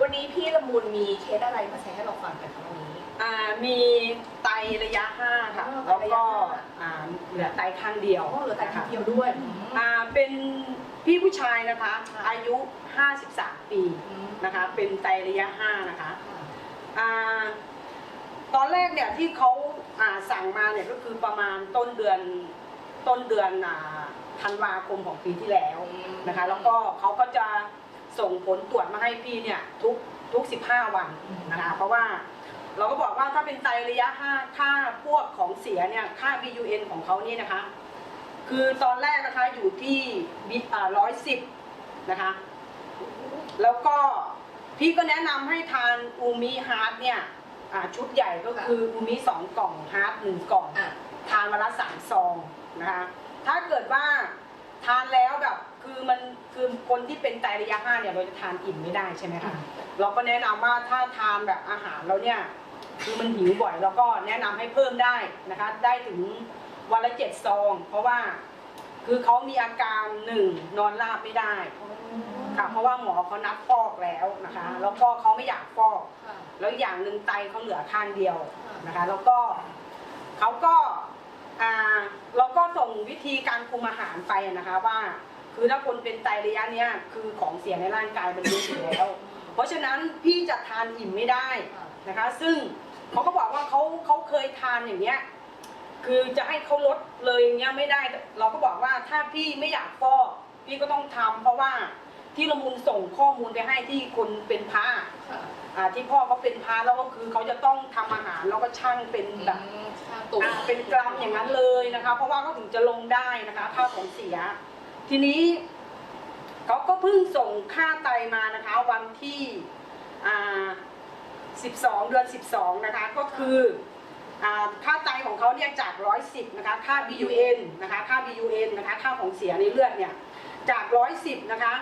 วันนี้พี่ละมุนมีเคสอะไรมาแชร์ให้เราฟังกันคะวันนี้ อ่ามีไตระยะห้าค่ะ อ๋อแล้วไตระก็ยะห้า อ่าเหลือไตข้างเดียวอ๋อเหลือแต่ทีเดียวด้วยอ่าเป็นพี่ผู้ชายนะคะ ค่ะ อายุ 53 ปีอืมนะคะ เป็นไตระยะห้านะคะ อ่าตอนแรกเนี่ยที่เขาอ่าสั่งมาเนี่ยก็คือประมาณต้นเดือนต้นเดือนอ่าธันวาคมของปีที่แล้วนะคะ แล้วก็เขาก็จะ ส่งผลตรวจมาให้พี่เนี่ยทุกทุก 15 วันนะคะเพราะว่าเราก็บอกว่าถ้าเป็นไตระยะ 5 ค่าพวกของเสียเนี่ยค่า BUN ของเขานี่นะคะ คือตอนแรกนะคะอยู่ที่ร้อยสิบนะคะ แล้วก็พี่ก็แนะนำให้ทานอูมิฮาร์ดเนี่ยอ่าชุดใหญ่ก็คืออูมิสองกล่องฮาร์ดหนึ่งกล่องอะทานวันละสามซองนะคะ ถ้าเกิดว่าทานแล้วแบบคือมัน คือคนที่เป็นไตระยะห้าเนี่ยเราจะทานอิ่มไม่ได้ใช่ไหมคะเราก็แนะนำว่าถ้าทานแบบอาหารแล้วเนี่ยคือมันหิวบ่อยเราก็แนะนำให้เพิ่มได้นะคะ ได้ถึงวันละเจ็ดซอง เพราะว่าคือเขามีอาการหนึ่งนอนราบไม่ได้ค่ะเพราะว่าหมอเขานัดฟอกแล้วนะคะ แล้วก็เขาไม่อยากฟอกค่ะแล้วอย่างหนึ่งไตเขาเหลือข้างเดียวค่ะนะคะ แล้วก็เขาก็อ่าเราก็ส่งวิธีการคุมอาหารไปนะคะว่า คือถ้าคนเป็นไตระยะเนี้ยคือของเสียในร่างกายมันเยอะอยู่แล้ว เพราะฉะนั้นพี่จะทานอิ่มไม่ได้นะคะ ซึ่งเขาก็บอกว่าเขาเขาเคยทานอย่างเงี้ยคือจะให้เขาลดเลยอย่างเงี้ยไม่ได้ เราก็บอกว่าถ้าพี่ไม่อยากฟอกพี่ก็ต้องทำเพราะว่าที่ละมุนส่งข้อมูลไปให้ที่คนเป็นพระค่ะอ่าที่พ่อเขาเป็นพระแล้วก็คือเขาจะต้องทำอาหารแล้วก็ช่างเป็นแบบค่าตัวอ่าเป็นกรัมอย่างนั้นเลยนะคะ เพราะว่าเขาถึงจะลงได้นะคะค่าของเสีย ทีนี้เขาก็เพิ่งส่งค่าไตมานะคะ วันที่อ่า12 เดือน 12 นะคะ ก็คืออ่าค่าไตของเขาเนี่ยจาก 110 นะคะ ค่า BUN นะคะ ค่า BUN นะคะ ค่าของเสียในเลือดเนี่ย จาก 110 นะคะ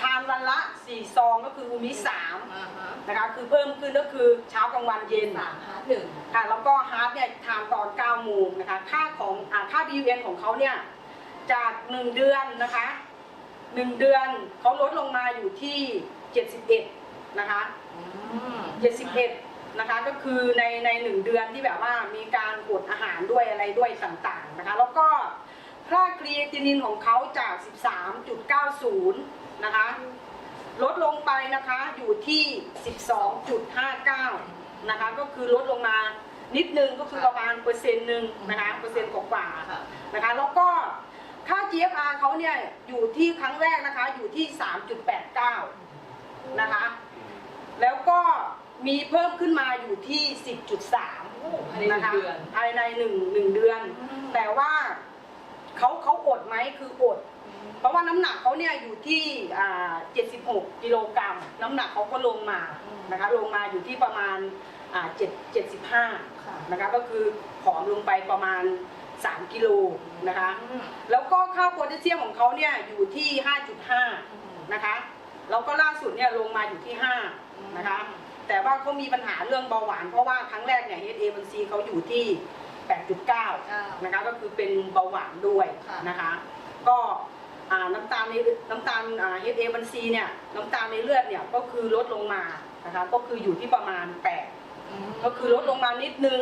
ทานวันละ 4 ซองก็คืออูมิ3อ่าฮะนะคะ คือเพิ่มขึ้นก็คือเช้ากลางวันเย็นสามฮาร์ดหนึ่งค่ะ แล้วก็ฮาร์ดเนี่ยทานตอน 9 โมงนะคะ ค่าของอ่าค่า BUN ของเขาเนี่ย จาก 1 เดือนนะคะ 1 เดือนเขาลดลงมาอยู่ที่ 71 นะคะ 71 นะคะก็คือในใน1เดือนที่แบบว่ามีการอดอาหารด้วยอะไรด้วยต่างๆนะคะ แล้วก็ค่าครีเอตินินของเขาจาก 13.90 นะคะ ลดลงไปนะคะอยู่ที่ 12.59 นะคะ ก็คือลดลงมานิดนึงก็คือประมาณเปอร์เซ็นต์หนึ่งนะคะเปอร์เซ็นต์กว่าๆค่ะนะคะ แล้วก็ ค่า GFR เขาเนี่ยอยู่ที่ครั้งแรกนะคะอยู่ที่ 3.89 นะคะ แล้วก็มีเพิ่มขึ้นมาอยู่ที่ 10.3ภายในหนึ่งเดือนภายในหนึ่งหนึ่งเดือน แต่ว่าเขาเขาอดไหมคืออด เพราะว่าน้ำหนักเขาเนี่ยอยู่ที่อ่า76กิโลกรัมน้ำหนักเขาก็ลงมานะคะลงมาอยู่ที่ประมาณอ่า7 75ค่ะนะคะก็คือผอมลงไปประมาณ 3 กิโลนะคะอืมแล้วก็ค่าโพแทสเซียมของเขาเนี่ยอยู่ที่ 5.5 นะคะ แล้วก็ล่าสุดเนี่ยลงมาอยู่ที่ 5 นะคะ แต่ว่าเขามีปัญหาเรื่องเบาหวาน เพราะว่าครั้งแรกเนี่ย HA1C เขาอยู่ที่ 8.9 นะคะ ก็คือเป็นเบาหวานด้วยค่ะนะคะ ก็อ่าน้ำตาลในน้ำตาลอ่า HA1C เนี่ยน้ำตาลในเลือดเนี่ยก็คือลดลงมานะคะก็คืออยู่ที่ประมาณ 8 ก็คือลดลงมานิดนึง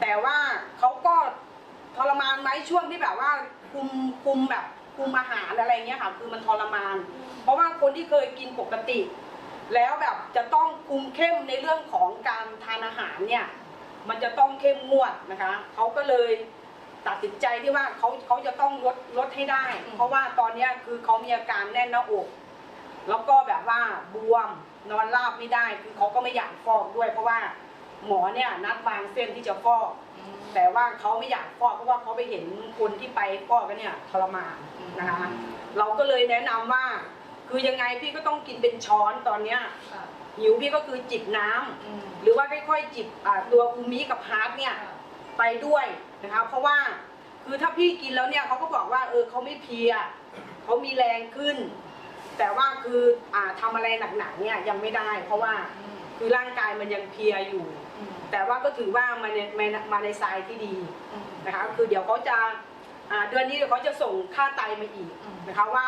แต่ว่าเขาก็ ทรมานไหมช่วงที่แบบว่าคุมคุมแบบคุมอาหารอะไรเงี้ยค่ะคือมันทรมาน เพราะว่าคนที่เคยกินปกติ แล้วแบบจะต้องคุมเข้มในเรื่องของการทานอาหารเนี่ยมันจะต้องเข้มงวดนะคะเขาก็เลยตัดสินใจที่ว่าเขาเขาจะต้องลดลดให้ได้อืมเพราะว่าตอนเนี้ยคือเขามีอาการแน่นหน้าอก แล้วก็แบบว่าบวมนอนราบไม่ได้ คือเขาก็ไม่อยากฟอกด้วย เพราะว่า หมอเนี่ยนัดวางเส้นที่จะฟอก แต่ว่าเขาไม่อยากฟอกเพราะว่าเขาไปเห็นคนที่ไปฟอกกันเนี่ยทรมานนะคะเราก็เลยแนะนำว่า คือยังไงพี่ก็ต้องกินเป็นช้อนตอนเนี้ยค่ะหิวพี่ก็คือจิบน้ำอืมหรือว่าค่อยๆจิบอ่าตัวอูมิกับฮาร์ดเนี่ยไปด้วยนะคะเพราะว่าคือถ้าพี่กินแล้วเนี่ยเขาก็บอกว่าเออเขาไม่เพลียเขามีแรงขึ้น แต่ว่าคืออ่าทำอะไรหนักๆเนี่ยยังไม่ได้ เพราะว่าอืมคือร่างกายมันยังเพลียอยู่อืม แต่ว่าก็ถือว่ามาในมาในมาในทรายที่ดีอืมนะคะคือเดี๋ยวเขาจะอ่าเดือนนี้เดี๋ยวเขาจะส่งค่าไตมาอีกอืมนะคะว่า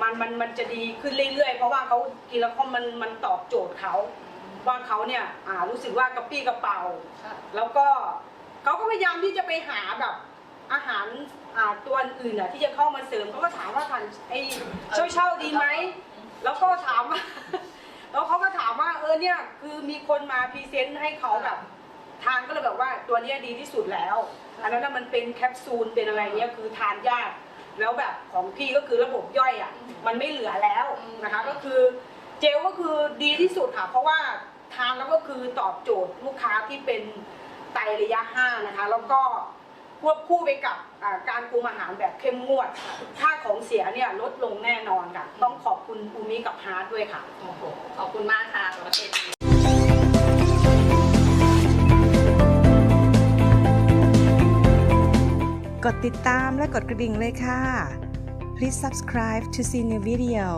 มันมันมันจะดีขึ้นเรื่อยๆ เพราะว่าเขากินแล้วเขามันมันตอบโจทย์เขาว่าเขาเนี่ยอ่ารู้สึกว่ากระปี้กระเป๋าค่ะแล้วก็เขาก็พยายามที่จะไปหาแบบอาหารอ่าตัวอื่นอะที่จะเข้ามาเสริมเขาก็ถามว่าทานไอ้เช่าเช่าๆดีไหมแล้วก็ถามว่า เออเนี่ยคือมีคนมาพรีเซนต์ให้เขาแบบทานก็เลยแบบว่าตัวเนี้ยดีที่สุดแล้ว อันนั้นนะมันเป็นแคปซูลเป็นอะไรเงี้ยคือทานยาก แล้วแบบของพี่ก็คือระบบย่อยอะ มันไม่เหลือแล้วนะคะ ก็คือเจลก็คือดีที่สุดค่ะ เพราะว่าทานแล้วก็คือตอบโจทย์ลูกค้าที่เป็นไตระยะ 5 นะคะ แล้วก็ ควบคู่ไปกับอ่าการปรุงอาหารแบบเข้มงวดค่าของเสียเนี่ยลดลงแน่นอนค่ะ ต้องขอบคุณอูมิกับฮาร์ดด้วยค่ะโอ้โหขอบคุณมากค่ะสำหรับเคสนี้กดติดตามและกดกระดิ่งเลยค่ะ Please subscribe to see new video